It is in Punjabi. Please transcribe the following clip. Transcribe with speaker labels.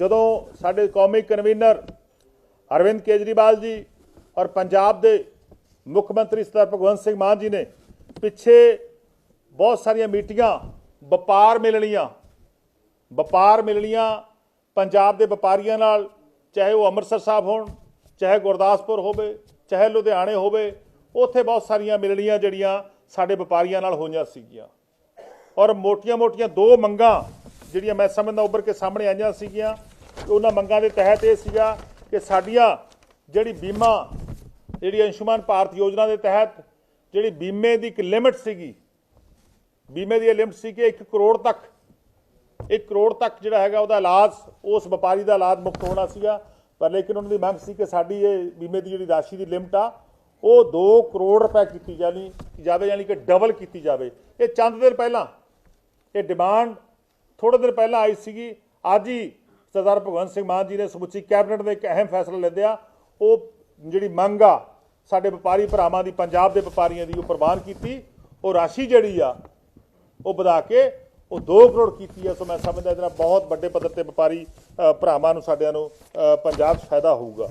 Speaker 1: ਜਦੋਂ ਸਾਡੇ ਕੌਮੀ ਕਨਵੀਨਰ ਅਰਵਿੰਦ ਕੇਜਰੀਵਾਲ ਜੀ ਔਰ ਪੰਜਾਬ ਦੇ ਮੁੱਖ ਮੰਤਰੀ ਸਰਦਾਰ ਭਗਵੰਤ ਸਿੰਘ ਮਾਨ ਜੀ ਨੇ ਪਿੱਛੇ ਬਹੁਤ ਸਾਰੀਆਂ ਮੀਟਿੰਗਾਂ, ਵਪਾਰ ਮਿਲਣੀਆਂ ਵਪਾਰ ਮਿਲਣੀਆਂ ਪੰਜਾਬ ਦੇ ਵਪਾਰੀਆਂ ਨਾਲ, ਚਾਹੇ ਉਹ ਅੰਮ੍ਰਿਤਸਰ ਸਾਹਿਬ ਹੋਣ, ਚਾਹੇ ਗੁਰਦਾਸਪੁਰ ਹੋਵੇ, ਚਾਹੇ ਲੁਧਿਆਣੇ ਹੋਵੇ, ਉੱਥੇ ਬਹੁਤ ਸਾਰੀਆਂ ਮਿਲਣੀਆਂ ਜਿਹੜੀਆਂ ਸਾਡੇ ਵਪਾਰੀਆਂ ਨਾਲ ਹੋਈਆਂ ਸੀਗੀਆਂ। ਔਰ ਮੋਟੀਆਂ-ਮੋਟੀਆਂ ਦੋ ਮੰਗਾਂ ਜਿਹੜੀਆਂ ਮੈਂ ਸਮਝਦਾ ਉੱਭਰ ਕੇ ਸਾਹਮਣੇ ਆਈਆਂ ਸੀਗੀਆਂ। ਉਹਨਾਂ ਮੰਗਾਂ ਦੇ ਤਹਿਤ ਇਹ ਸੀਗਾ ਕਿ ਸਾਡੀਆਂ ਜਿਹੜੀ ਬੀਮਾ ਜਿਹੜੀ ਅੰਸ਼ੁਮਾਨ ਭਾਰਤ ਯੋਜਨਾ ਦੇ ਤਹਿਤ ਜਿਹੜੀ ਬੀਮੇ ਦੀ ਇੱਕ ਲਿਮਿਟ ਸੀਗੀ, ਬੀਮੇ ਦੀ ਲਿਮਟ ਸੀ ਕਿ 1 ਕਰੋੜ ਤੱਕ 1 ਕਰੋੜ ਤੱਕ ਜਿਹੜਾ ਹੈਗਾ ਉਹਦਾ ਇਲਾਜ, ਉਸ ਵਪਾਰੀ ਦਾ ਇਲਾਜ ਮੁਕਤ ਹੋਣਾ ਸੀਗਾ। ਪਰ ਲੇਕਿਨ ਉਹਨਾਂ ਦੀ ਮੰਗ ਸੀ ਕਿ ਸਾਡੀ ਇਹ ਬੀਮੇ ਦੀ ਜਿਹੜੀ ਰਾਸ਼ੀ ਦੀ ਲਿਮਟ ਆ, ਉਹ 2 ਕਰੋੜ ਰੁਪਏ ਕੀਤੀ ਜਾਣੀ, ਜਾਵੇ ਯਾਨੀ ਕਿ ਡਬਲ ਕੀਤੀ ਜਾਵੇ। ਇਹ ਚੰਦ ਦਿਨ ਪਹਿਲਾਂ, ਇਹ ਡਿਮਾਂਡ ਥੋੜੇ ਦਿਨ ਪਹਿਲਾਂ ਆਈ ਸੀਗੀ। ਅੱਜ ਹੀ ਸਰਦਾਰ ਭਗਵੰਤ ਸਿੰਘ ਮਾਨ ਜੀ ਨੇ ਸਮੁੱਚੀ ਕੈਬਨਿਟ ਨੇ ਇੱਕ ਅਹਿਮ ਫੈਸਲਾ ਲੈਂਦੇ ਆ ਉਹ ਜਿਹੜੀ ਮੰਗ ਆ, ਸਾਡੇ ਵਪਾਰੀ ਭਰਾਵਾਂ ਦੀ, ਪੰਜਾਬ ਦੇ ਵਪਾਰੀਆਂ ਦੀ ਉਹ ਪ੍ਰਵਾਨ ਕੀਤੀ। ਉਹ ਰਾਸ਼ੀ ਜਿਹੜੀ ਆ, ਉਹ ਵਧਾ ਕੇ ਉਹ 2 ਕਰੋੜ ਕੀਤੀ ਆ। ਸੋ ਮੈਂ ਸਮਝਦਾ ਇਹਦੇ ਨਾਲ ਬਹੁਤ ਵੱਡੇ ਪੱਧਰ ਤੇ ਵਪਾਰੀ ਭਰਾਵਾਂ ਨੂੰ, ਸਾਡਿਆਂ ਨੂੰ ਪੰਜਾਬ 'ਚ ਫਾਇਦਾ ਹੋਊਗਾ।